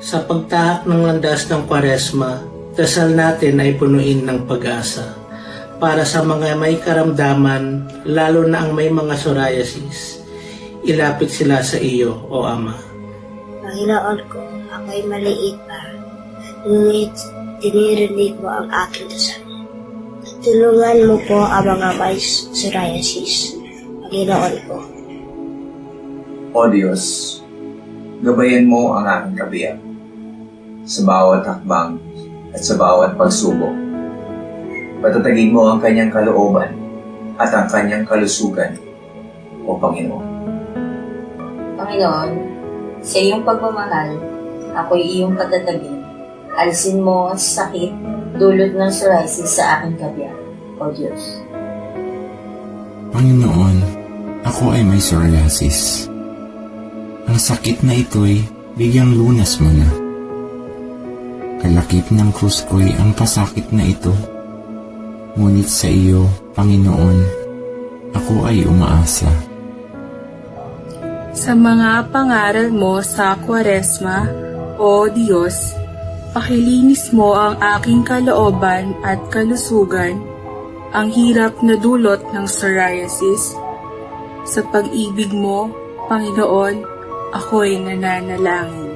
Sa pagtahak ng landas ng kwaresma, dasal natin ay punuin ng pag-asa. Para sa mga may karamdaman, lalo na ang may mga psoriasis, ilapit sila sa iyo, O Ama. Panginoon ko, ako'y maliit pa. Ngunit dinirinig mo ang aking dasal. Tulungan mo po ang mga may psoriasis. Panginoon ko, O Diyos, gabayan mo ang aking kabiyak sa bawat hakbang at sa bawat pagsubok. Patatagin mo ang kanyang kalooban at ang kanyang kalusugan, O Panginoon. Panginoon, sa iyong pagmamahal, ako'y iyong patatagin. Alisin mo ang sakit dulot ng psoriasis sa aking kabya, O Diyos. Panginoon, ako ay may psoriasis. Ang sakit na ito'y bigyang lunas mo na. Kalakip ng krus ko'y ang pasakit na ito. Ngunit sa iyo, Panginoon, ako ay umaasa. Sa mga pangaral mo sa Kwaresma, O Diyos, pakilinis mo ang aking kalooban at kalusugan, ang hirap na dulot ng psoriasis. Sa pag-ibig mo, Panginoon, ako'y nananalangin.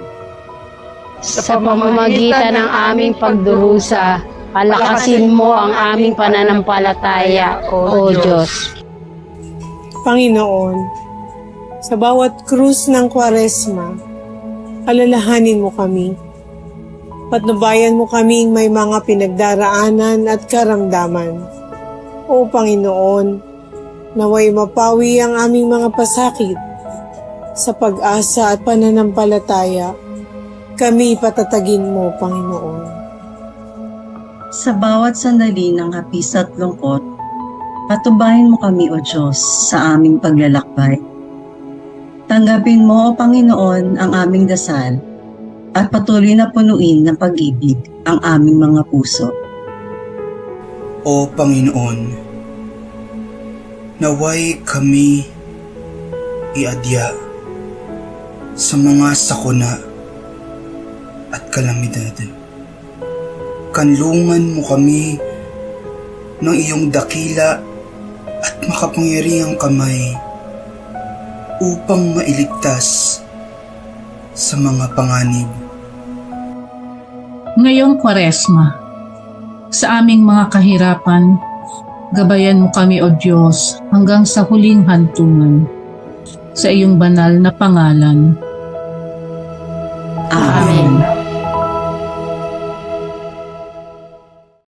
Sa pamamagitan ng aming pagdurusa, palakasin mo ang aming pananampalataya, O Diyos. Panginoon, sa bawat krus ng kwaresma, alalahanin mo kami. Patnubayan mo kaming may mga pinagdaraanan at karamdaman. O Panginoon, naway mapawi ang aming mga pasakit. Sa pag-asa at pananampalataya, kami patatagin mo, Panginoon. Sa bawat sandali ng hapis at lungkot, patubayin mo kami, O Diyos, sa aming paglalakbay. Tanggapin mo, O Panginoon, ang aming dasal at patuloy na punuin ng pag-ibig ang aming mga puso. O Panginoon, naway kami iadya sa mga sakuna at kalamidad. Kanlungan mo kami ng iyong dakila at makapangyarihang kamay upang mailigtas sa mga panganib. Ngayong kwaresma, sa aming mga kahirapan, gabayan mo kami o Diyos hanggang sa huling hantungan. Sa iyong banal na pangalan.